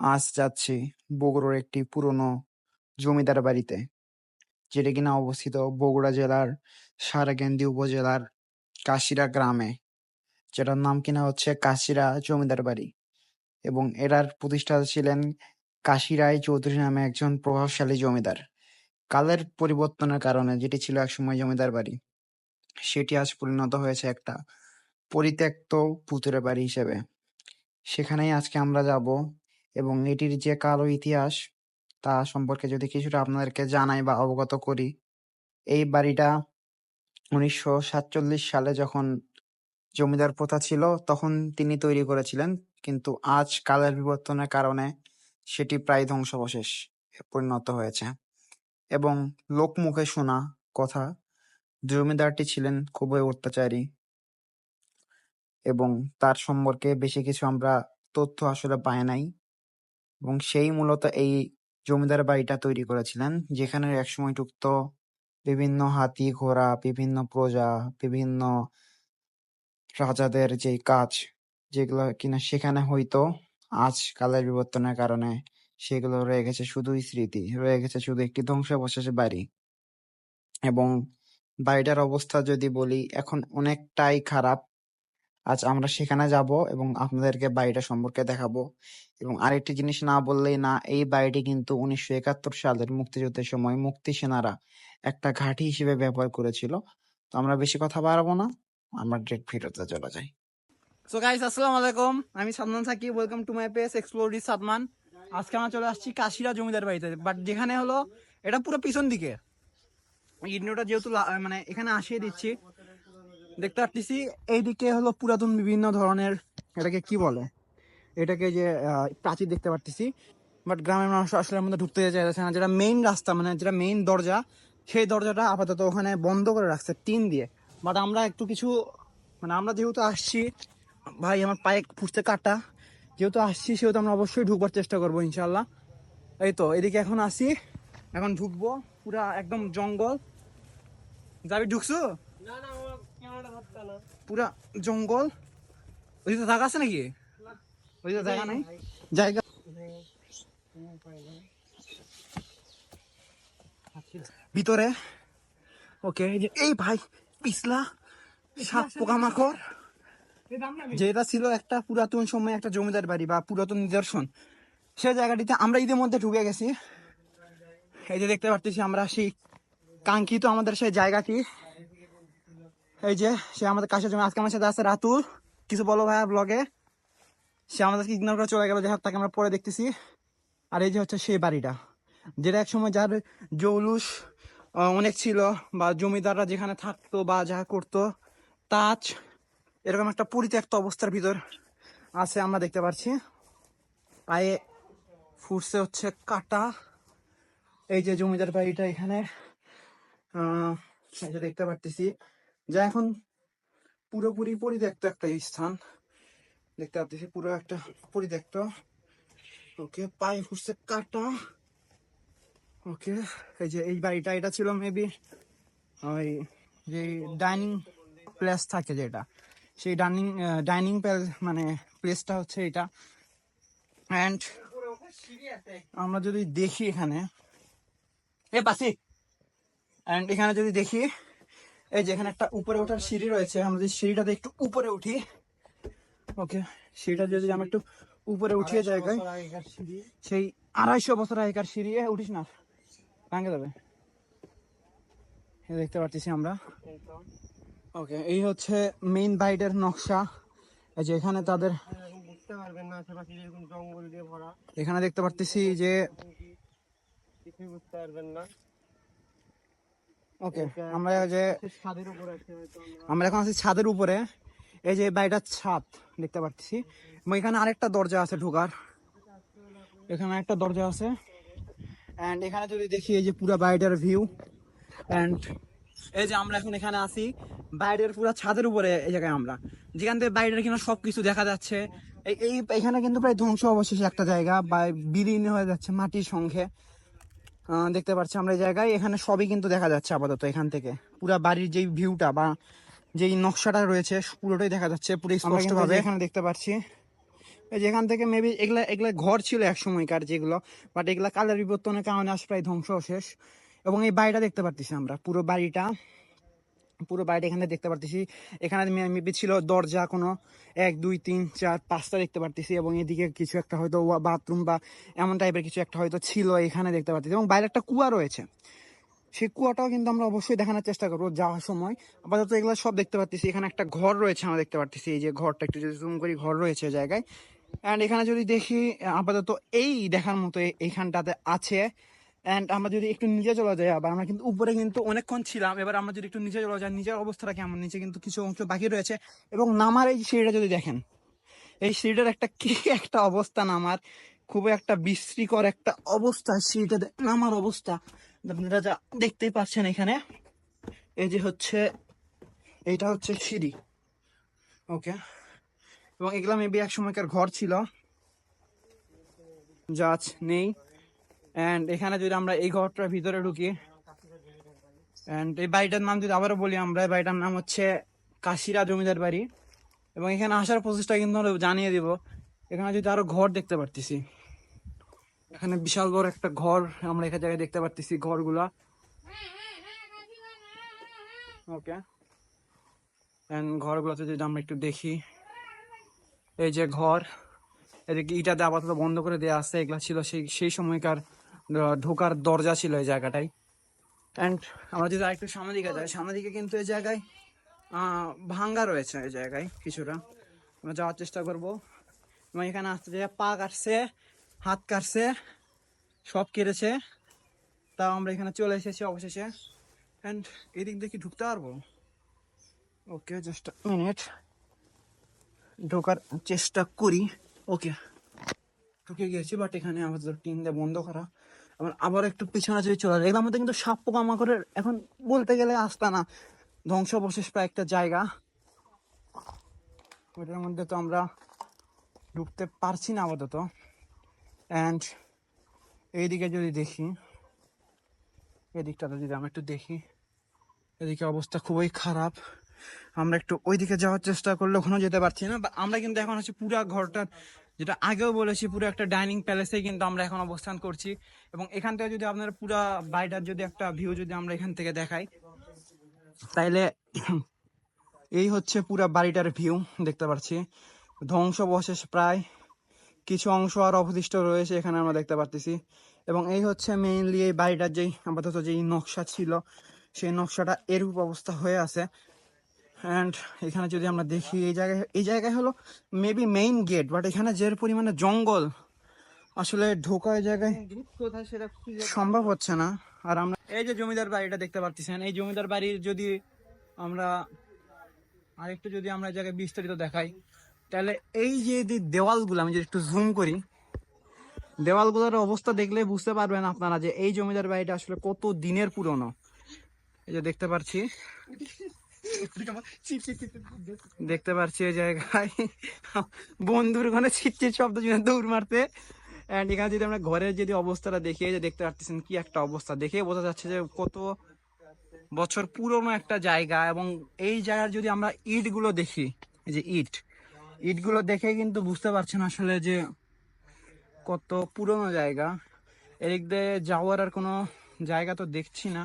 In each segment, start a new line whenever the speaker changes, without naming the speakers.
আজ যাচ্ছি বগুড়ার একটি পুরনো জমিদার বাড়িতে, যেটা কিনা অবস্থিত বগুড়া জেলার সারাকান্দি উপজেলার কাশিরা গ্রামে, যেটার নাম কিনা হচ্ছে কাশিরা জমিদার বাড়ি। এবং এরার প্রতিষ্ঠাতা ছিলেন কাশিরায় চৌধুরী নামে একজন প্রভাবশালী জমিদার। কালের পরিবর্তনের কারণে যেটি ছিল একসময় জমিদার বাড়ি, সেটি আজ পরিণত হয়েছে একটা পরিত্যক্ত ভূতুরে বাড়ি হিসেবে। সেখানেই আজকে আমরা যাব এবং এটির যে কালো ইতিহাস, তা সম্পর্কে যদি কিছুটা আপনাদেরকে জানাই বা অবগত করি, এই বাড়িটা উনিশশো সাতচল্লিশ সালে যখন জমিদার প্রথা ছিল, তখন তিনি তৈরি করেছিলেন। কিন্তু আজ কালের বিবর্তনের কারণে সেটি প্রায় ধ্বংসাবশেষ পরিণত হয়েছে। এবং লোকমুখে শোনা কথা, জমিদারটি ছিলেন খুবই অত্যাচারী। এবং তার সম্পর্কে বেশি কিছু আমরা তথ্য আসলে পাই নাই। এবং সেই মূলত এই জমিদার বাড়িটা তৈরি করেছিলেন, যেখানে একসময় টুকত বিভিন্ন হাতি ঘোড়া, বিভিন্ন প্রজা, বিভিন্ন রাজাদের যে কাজ যেগুলো কিনা সেখানে হয়তো আজ কালের বিবর্তনের কারণে সেগুলো রয়ে গেছে শুধুই স্মৃতি, রয়ে গেছে শুধু একটি ধ্বংসাবশেষ বাড়ি। এবং বাড়িটার অবস্থা যদি বলি, এখন অনেকটাই খারাপ। আজ আমরা সেখানে যাব এবং আপনাদেরকে বাড়িটা সম্পর্কে দেখাবো। এবং আরেকটি জিনিস না বললেই না, এই বাড়িটি কিন্তু উনিশশো একাত্তর সালের মুক্তিযুদ্ধের সময় মুক্তি সেনারা একটা ঘাঁটি হিসেবে ব্যবহার করেছিল। তো আমরা বেশি কথা বাড়াবো না, আমরা ডিরেক্ট ভিডিওতে চলে যাই।
সো গাইস আসসালামু আলাইকুম। আমি Sadman Sakib welcome to my page explore Sadman. আজকে আমরা চলে আসছি কাশিরা জমিদার বাড়িতে বাট যেখানে হলো, এটা পুরো পিছন দিকে। ইন্ডোটা যেহেতু মানে এখানে আসিয়ে দিচ্ছি। দেখতে পাচ্ছি এইদিকে হলো পুরাতন বিভিন্ন ধরনের, এটাকে কি বলে? এটাকে যে প্রাচীর দেখতে পাচ্ছি বাট গ্রামের মানুষ আসলে মধ্যে ঢুকতে চাইছে না। যেটা মেইন রাস্তা মানে যেটা মেইন দরজা, সেই দরজাটা আপাতত ওখানে বন্ধ করে রাখছে, টিন দিয়ে। বাট আমরা একটু কিছু মানে আমরা যেহেতু আসছি, ভাই আমার পায়ে ফুটছে কাটা, যেহেতু আসছি সেহেতু আমরা অবশ্যই ঢুকবার চেষ্টা করব ইনশাল্লাহ এই তো, এদিকে এখন আসি, এখন ঢুকবো, পুরা একদম জঙ্গল। যাবি, ঢুকছো? পুরা জঙ্গল। ওই তো জায়গা আছে নাকি? ওই তো জায়গা নাই? জায়গা ভিতরে। ওকে এই ভাই পিছলা সাপ পোকামাকড়। যেটা ছিল একটা পুরাতন সময় একটা জমিদার বাড়ি বা পুরাতন নিদর্শন। সেই জায়গাটিতে আমরা ঈদের মধ্যে ঢুকে গেছি। এই যে দেখতে পাচ্ছি আমরা সেই কাঙ্ক্ষিত আমাদের সেই জায়গাটি। এই যে, সে আমাদের কাছে জমি আজকে আমার সাথে আছে রাতুল। কিছু বলো ভাইয়া ব্লগে সে আমাদেরকে ইগনোর করে চলে গেল যে তাকে আমরা পরে দেখতেছি। আর এই যে হচ্ছে সেই বাড়িটা। যেটা এক সময় যার জৌলুস অনেক ছিল, বা জমিদাররা যেখানে থাকতো বা যা করতো, তাজ, এরকম একটা পরিত্যক্ত অবস্থার ভিতর আছে, আমরা দেখতে পাচ্ছি পায়ে ফুটছে হচ্ছে কাটা। এই যে জমিদার বাড়িটা এখানে দেখতে পারতেছি। যা এখন পুরোপুরি পরিত্যক্ত একটা স্থান। দেখতে পাচ্ছি পুরো একটা পরিত্যক্ত। ওকে, পায়ে ফুটছে কাটা। ওকে, এই যে এই বাড়িটা, এটা ছিল মেবি ওই যে ডাইনিং প্লেস থাকে যেটা। সেই ডাইনিং ডাইনিং মানে প্লেসটা হচ্ছে এটা। অ্যান্ড আমরা যদি দেখি এখানে। এ পাশি অ্যান্ড এখানে যদি দেখি এই যে এখানে একটা উপরে ওঠার সিঁড়ি রয়েছে আমরা যদি সিঁড়িটাতে একটু উপরে উঠি। ওকে সিঁড়িটা যদি আমরা একটু উপরে উঠিয়ে জায়গায় সেই আড়াইশো বছর আগেকার সিঁড়ি উঠিস না ভাঙে যাবে। দেখতে পাচ্ছি আমরা। ওকে এই হচ্ছে মেইন বাইডের নকশা। এই যে এখানে তাদের
এখানে দেখতে পারতেছি যে
কিছুই বুঝতে পারবেন না।
ওকে আমরা যে
ছাদের উপর আমরা।
এখন আছি ছাদের উপরে। এই যে বাড়িটার ছাদ দেখতে পাচ্ছি এবং এখানে আরেকটা দরজা আছে ঢোকার। এখানে একটা দরজা আছে। অ্যান্ড এখানে যদি দেখি এই যে পুরো বাড়িটার ভিউ অ্যান্ড এই যে আমরা এখন এখানে আছি বাইরের পুরো ছাদের উপরে এই জায়গায় আমরা। যেখান থেকে বাইরের কিনা সব কিছু দেখা যাচ্ছে। এই এখানে কিন্তু প্রায় ধ্বংস অবশেষে একটা জায়গা বা বিলীন হয়ে যাচ্ছে মাটির আহ, দেখতে পাচ্ছি আমরা এই জায়গায়। এখানে সবই কিন্তু দেখা যাচ্ছে আপাতত এখান থেকে। পুরা বাড়ির যেই ভিউটা বা যেই নকশাটা রয়েছে পুরোটাই দেখা যাচ্ছে পুরো স্পষ্টভাবে। এখানে দেখতে পাচ্ছি।
এই যেখান থেকে মেবি এগুলা এগুলা ঘর ছিল এক সময়কার যেগুলো বাট এগুলা কালার বিবর্তনের কারণে আজ প্রায় ধ্বংস শেষ। এবং এই বাড়িটা দেখতে পারতেছি আমরা পুরো বাড়িটা। পুরো বাড়িটা এখানে দেখতে পারতেছি। এখানে মেবি ছিল দরজা কোনো। এক, দুই, তিন, চার, পাঁচটা দেখতে পারতেছি এবং এদিকে কিছু একটা হয়তো বাথরুম বা এমন টাইপের কিছু একটা হয়তো ছিল এখানে দেখতে পারতেছি এবং বাইরে একটা কুয়া রয়েছে। সেই কুয়াটাও কিন্তু আমরা অবশ্যই দেখানোর চেষ্টা করব যাওয়ার সময়। আপাতত এগুলো সব দেখতে পাচ্ছি এখানে একটা ঘর রয়েছে, আমরা দেখতে পাচ্ছি এই যে ঘরটা একটু যদি জুম করি, ঘর রয়েছে জায়গায়। অ্যান্ড এখানে যদি দেখি, আপাতত এই দেখার মতো এইখানটাতে আছে। অ্যান্ড আমরা যদি একটু নিচে চলে যাই, আবার আমরা কিন্তু উপরে কিন্তু অনেকক্ষণ ছিলাম। এবার আমরা যদি একটু নিচে চলে যাই, নিচের অবস্থাটা কেমন? নিচে কিন্তু কিছু অংশ বাকি রয়েছে। এবং নামার এই সিঁড়িটা যদি দেখেন, এই সিঁড়িটার একটা কি একটা অবস্থা নামার খুবই একটা বিশ্রীকর একটা অবস্থা সিঁড়িটা নামার অবস্থা। আপনারা যা দেখতেই পাচ্ছেন এখানে, এই যে হচ্ছে, এইটা হচ্ছে সিঁড়ি। ওকে এবং এগুলা মেবি এক সময়কার ঘর ছিল। জাজ নেই। অ্যান্ড এখানে যদি আমরা এই ঘরটার ভিতরে ঢুকি অ্যান্ড এই বাড়িটার নাম যদি আবারও বলি আমরা, এই বাড়িটার নাম হচ্ছে কাশিরা জমিদার বাড়ি। এবং এখানে আসার প্রসেসটা কিন্তু আমরা জানিয়ে দিব। এখানে যদি আরও ঘর দেখতে পারতেছি, এখানে বিশাল বড় একটা ঘর আমরা এখানে জায়গায় দেখতে পারতেছি, ঘরগুলা। ওকে এন্ড ঘরগুলোতে যদি আমরা একটু দেখি, এই যে ঘর, এদিকে ইটাতে আপাতত বন্ধ করে দেওয়া আছে, এগুলা ছিল সেই সেই সময়কার ঢোকার দরজা ছিল এই জায়গাটায় অ্যান্ড আমরা যদি আরেকটু সামনের দিকে যাই সামনের দিকে কিন্তু এই জায়গায় ভাঙ্গা রয়েছে এই জায়গায় কিছুটা। আমরা যাওয়ার চেষ্টা করব। এবং এখানে আসতে যে পা কাটছে হাত কাটছে সব কেটেছে। তাও আমরা এখানে চলে এসেছি অবশেষে। অ্যান্ড এদিক দিয়ে কি ঢুকতে পারব? ওকে জাস্ট মিনিট ঢোকার চেষ্টা করি। ওকে ঢুকে গিয়েছি বাট এখানে আমাদের টিন দিয়ে বন্ধ করা। আবার আবার একটু পিছনে যদি চলে যায় এগুলোর মধ্যে কিন্তু সাপ পোকামাকড়ের এখন বলতে গেলে আস্তানা ধ্বংসাবশেষ প্রায় একটা জায়গা। ওইটার মধ্যে তো আমরা ঢুকতে পারছি না আপাতত। অ্যান্ড এইদিকে যদি দেখি, এদিকটাতে যদি আমরা একটু দেখি, এদিকে অবস্থা খুবই খারাপ। আমরা একটু ওইদিকে যাওয়ার চেষ্টা করলে ওখানেও যেতে পারছি না। আমরা কিন্তু এখন হচ্ছে পুরা ঘরটা যেটা আগেও বলেছি, পুরো একটা ডাইনিং প্যালেসে কিন্তু আমরা এখন অবস্থান করছি। এবং এখান থেকে যদি আপনার পুরা বাড়িটার যদি একটা ভিউ যদি আমরা এখান থেকে দেখাই, তাইলে এই হচ্ছে পুরা বাড়িটার ভিউ, দেখতে পাচ্ছি। ধ্বংসবশেষ প্রায় কিছু অংশ আর অবশিষ্ট রয়েছে এখানে আমরা দেখতে পারতেছি। এবং এই হচ্ছে মেইনলি এই বাড়িটার যেই, আপাতত যেই নকশা ছিল, সেই নকশাটা এরূপ অবস্থা হয়ে আছে। অ্যান্ড এখানে যদি আমরা দেখি এই জায়গায় এই জায়গায় হলো মেবি মেইন গেট বাট এখানে যে পরিমাণে জঙ্গল আসলে ঢোকা এই জায়গায়
সেটা
সম্ভব হচ্ছে না। আর আমরা এই যে জমিদার বাড়িটা দেখতে পাচ্ছেন এই জমিদার বাড়ির যদি আমরা আরেকটু যদি আমরা এই জায়গায় বিস্তারিত দেখাই তাহলে এই যে যে দেওয়ালগুলো আমি যদি একটু জুম করি দেওয়ালগুলোর অবস্থা দেখলে বুঝতে পারবেন আপনারা যে এই জমিদার বাড়িটা আসলে কত দিনের পুরনো। এই যে দেখতে পাচ্ছি দেখতে পারছি এই জায়গায়। বন্ধুর ওখানে ছিটচিট শব্দ শুনে দৌড় মারতে। অ্যান্ড এখানে যদি আমরা ঘরের যদি অবস্থাটা দেখি যে দেখতে পাচ্ছেন কি একটা অবস্থা। দেখে বোঝা যাচ্ছে যে কত বছর পুরনো একটা জায়গা এবং এই জায়গার যদি আমরা ইটগুলো দেখি যে ইট ইটগুলো দেখে কিন্তু বুঝতে পারছেন আসলে যে কত পুরনো জায়গা। এদিক দিয়ে যাওয়ার আর কোনো জায়গা তো দেখছি না।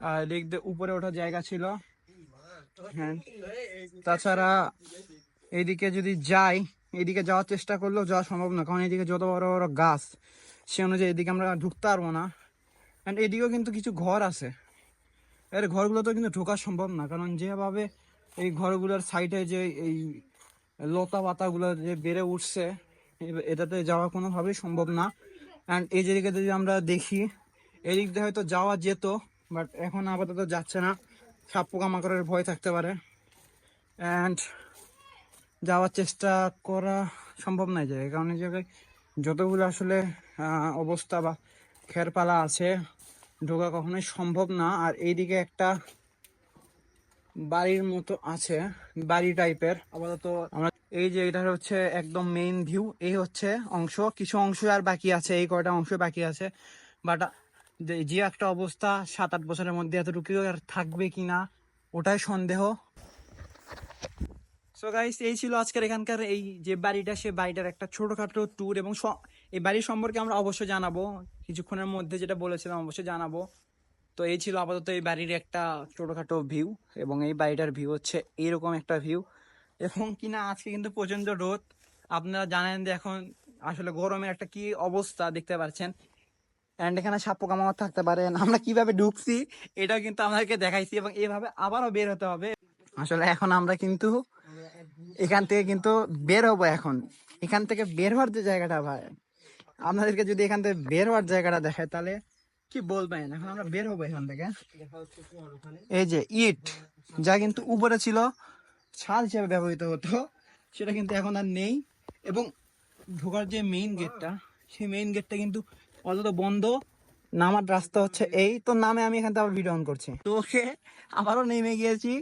আর এদিক দিয়ে উপরে ওঠার জায়গা ছিল হ্যাঁ। তাছাড়া এইদিকে যদি যাই এদিকে যাওয়ার চেষ্টা করলেও যাওয়া সম্ভব না, কারণ এদিকে যত বড় বড় গাছ, সে অনুযায়ী এদিকে আমরা ঢুকতে পারব না। অ্যান্ড এদিকেও কিন্তু কিছু ঘর আছে। এর ঘরগুলোতেও কিন্তু ঢোকা সম্ভব না, কারণ যেভাবে এই ঘরগুলোর সাইডে যে এই লতা পাতাগুলো যে বেড়ে উঠছে এটাতে যাওয়া কোনোভাবেই সম্ভব না। অ্যান্ড এই দিকে যদি আমরা দেখি, এদিক দিয়ে হয়তো যাওয়া যেত বাট এখন আপাতত যাচ্ছে না। সাপ পোকামাকড়ের ভয় থাকতে পারে। অ্যান্ড যাওয়ার চেষ্টা করা সম্ভব নয় জায়গায় কারণ এই জায়গায় যতগুলো আসলে অবস্থা বা খেরপালা আছে, ঢোকা কখনোই সম্ভব না। আর এইদিকে একটা বাড়ির মতো আছে, বাড়ি টাইপের আপাতত আমরা এই যে এটা হচ্ছে একদম মেইন ভিউ এই হচ্ছে অংশ। কিছু অংশ আর বাকি আছে, এই কয়টা অংশ বাকি আছে। বাট যে একটা অবস্থা সাত আট বছরের মধ্যে এতটুকু আর থাকবে কিনা ওটাই সন্দেহ। সো গাইস এই ছিল আজকের এখানকার এই যে বাড়িটা, সে বাড়িটার একটা ছোটোখাটো ট্যুর এবং এই বাড়ির সম্পর্কে আমরা অবশ্যই জানাব। কিছুক্ষণের মধ্যে যেটা বলেছিলাম অবশ্যই জানাব। তো এই ছিল আপাতত এই বাড়ির একটা ছোটোখাটো ভিউ এবং এই বাড়িটার ভিউ হচ্ছে এইরকম একটা ভিউ এবং কিনা আজকে কিন্তু প্রচণ্ড রোদ। আপনারা জানেন যে এখন আসলে গরমের একটা কি অবস্থা, দেখতে পাচ্ছেন। অ্যান্ড এখানে সাপ পোকামাকড় থাকতে পারেন আমরা কীভাবে ঢুকছি এটাও কিন্তু আমাদেরকে দেখাইছি এবং এইভাবে আবারও বের হতে হবে। আসলে এখন আমরা কিন্তু এখান থেকে কিন্তু বের হব এখন। এখান থেকে বের হওয়ার যে জায়গাটা ভাই, আপনাদেরকে যদি এখান থেকে বের হওয়ার জায়গাটা দেখায় তাহলে কি বলবেন? এখন আমরা বের হব এখান থেকে। এই যে ইট, যা কিন্তু উপরে ছিল ছাদ হিসেবে ব্যবহৃত হতো, সেটা কিন্তু এখন আর নেই। এবং ঢোকার যে মেইন গেটটা সেই মেইন গেটটা কিন্তু অন্তত বন্ধ নামার রাস্তা হচ্ছে এই। তো নামে আমি এখান থেকে আবার ভিডিও অন করছি। তো ওকে আবারও নেমে গিয়েছি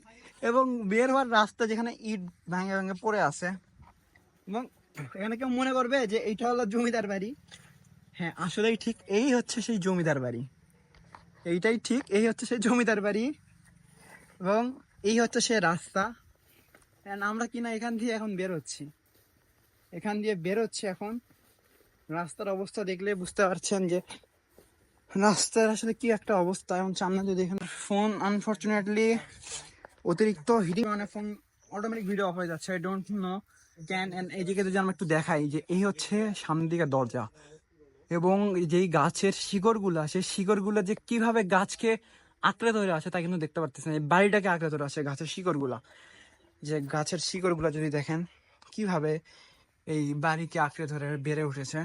এবং বের হওয়ার রাস্তা যেখানে ইট ভাঙে ভাঙে পড়ে আছে। এবং এখানে কেউ মনে করবে যে এইটা হলো জমিদার বাড়ি। হ্যাঁ আসলেই ঠিক এই হচ্ছে সেই জমিদার বাড়ি। এইটাই ঠিক এই হচ্ছে সেই জমিদার বাড়ি। এবং এই হচ্ছে সে রাস্তা। আমরা কিনা এখান দিয়ে এখন বের হচ্ছি এখান দিয়ে বের হচ্ছে এখন। রাস্তার অবস্থা দেখলে বুঝতে পারছেন যে রাস্তার আসলে কি একটা অবস্থা। এখন সামনে যদি এখানে ফোন আনফর্চুনেটলি অতিরিক্ত হিটিং মানে ফোন অটোমেটিক ভিডিও অফ হয়ে যাচ্ছে। I don't know can and এদিকে যদি আমরা একটু দেখাই যে এই হচ্ছে সামনের দিকে দরজা। এবং যেই গাছের শিকড়গুলো, সেই শিকড়গুলো যে কীভাবে গাছকে আঁকড়ে ধরে আছে তা কিন্তু দেখতে পারতেছেন। এই বাড়িটাকে আঁকড়ে ধরে আছে গাছের শিকড়গুলা। যে গাছের শিকড়গুলো যদি দেখেন, কীভাবে এই বাড়িকে আঁকড়ে ধরে বেড়ে উঠেছে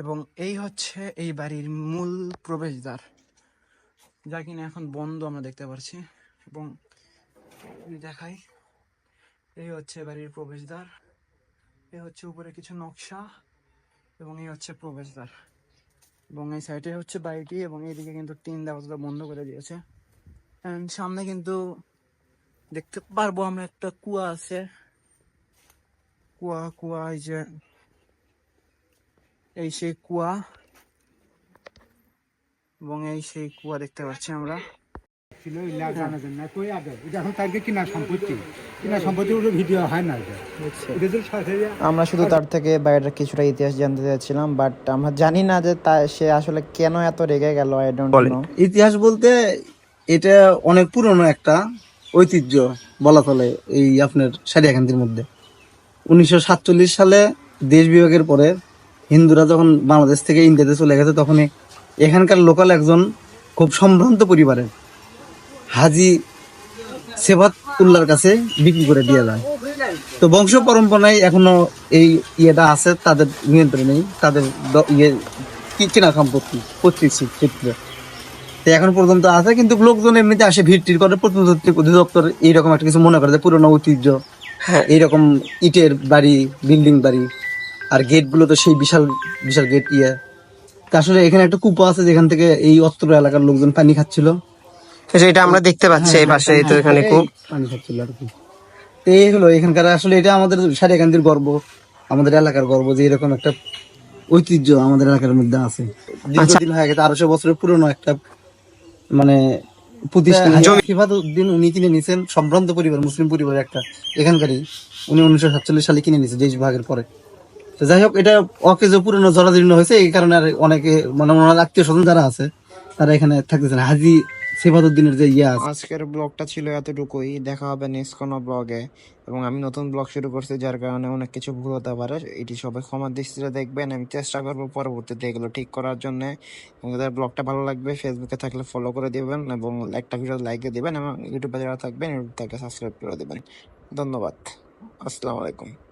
এবং এই হচ্ছে এই বাড়ির মূল প্রবেশদ্বার, যা কিনা এখন বন্ধ আমরা দেখতে পারছি। এবং দেখাই, এই হচ্ছে বাড়ির প্রবেশদ্বার, এই হচ্ছে উপরে কিছু নকশা এবং এই হচ্ছে প্রবেশদ্বার। এবং এই সাইডে হচ্ছে বাড়িটি এবং এইদিকে কিন্তু টিন দেওয়া বন্ধ করে দিয়েছে। সামনে কিন্তু দেখতে পারব আমরা একটা কুয়া আছে। কুয়া কুয়া এই যে এই সেই কুয়া এবং এই সেই কুয়া দেখতে পাচ্ছি আমরা
ছিল ইলা জানা যায় না কই আগে এটা এখন তাকে কিনা সম্পত্তি কিনা সম্পত্তি ওটা ভিডিও হয় না
আমরা শুধু তার থেকে বাইরের কিছুটা ইতিহাস জানতে চাচ্ছিলাম বাট আমরা জানি না যে তা সে আসলে কেন এত রেগে গেল আই ডোন্ট নো
ইতিহাস বলতে এটা অনেক পুরনো একটা ঐতিহ্য বলা চলে এই আপনার সারিয়াকান্তির মধ্যে। উনিশশো সাতচল্লিশ সালে দেশ বিভাগের পরে হিন্দুরা যখন বাংলাদেশ থেকে ইন্ডিয়াতে চলে গেছে, তখনই এখানকার লোকাল একজন খুব সম্ভ্রান্ত পরিবারের হাজি সেবাত উল্লার কাছে বিক্রি করে দিয়ে যায়। তো বংশ পরম্পরায় এখনও এই ইয়েটা আছে, তাদের নিয়ন্ত্রণেই তাদের ইয়ে কি কেনা সম্পত্তি, পৈতৃক ক্ষেত্রে। তো এখন পর্যন্ত আছে, কিন্তু লোকজন এমনিতে আসে ভিড় টির করে, প্রত্নতাত্ত্বিক অধিদপ্তর এইরকম একটা কিছু মনে করে যে পুরোনো ঐতিহ্য এইরকম ইটের বাড়ি বিল্ডিং বাড়ি আর গেটগুলো তো সেই বিশাল বিশাল গেট ইয়ে। তা আসলে এখানে একটা কূপ আছে যেখান থেকে এই অত্র এলাকার লোকজন পানি খাচ্ছিল।
সেটা আমরা দেখতে পাচ্ছি এই পাশে তো এখানে খুব
পানি খাচ্ছিল আর কি। তো এই হলো এখানকার আসলে এটা আমাদের সারিয়াকান্দির গর্ব আমাদের এলাকার গর্ব যে এরকম একটা ঐতিহ্য আমাদের এলাকার মধ্যে আছে। দীর্ঘদিন হয়ে গেছে আড়াইশো বছরের পুরনো একটা মানে প্রতিষ্ঠান হিফাজউদ্দিন উনি কিনে নিয়েছেন সম্ভ্রান্ত পরিবার মুসলিম পরিবার একটা। এখানকারই উনি উনিশশো সাতচল্লিশ সালে কিনে নিয়েছেন দেশ পরে। তো যাই হোক এটা অকেজ পুরনো জরাজীর্ণ হয়েছে। এই কারণে আর অনেকে মানে ওনার আত্মীয় স্বজন যারা আছে তারা এখানে থাকতেছেন হাজি সেফাতুদ্দিনের যে ইয়ে
আজকের ব্লগটা ছিল এতটুকুই। দেখা হবে নেক্সট কোনো ব্লগে। এবং আমি নতুন ব্লগ শুরু করছি যার কারণে অনেক কিছু ভুল হতে পারে। এটি সবাই ক্ষমার দৃষ্টিতে দেখবেন। আমি চেষ্টা করব পরবর্তীতে এগুলো ঠিক করার জন্য। যাদের ব্লগটা ভালো লাগবে ফেসবুকে থাকলে ফলো করে দিবেন এবং একটা ভিডিও লাইক দিয়ে দিবেন এবং ইউটিউবে যারা থাকবেন ইউটিউব থেকে সাবস্ক্রাইব করে দেবেন। ধন্যবাদ। আসসালামু আলাইকুম।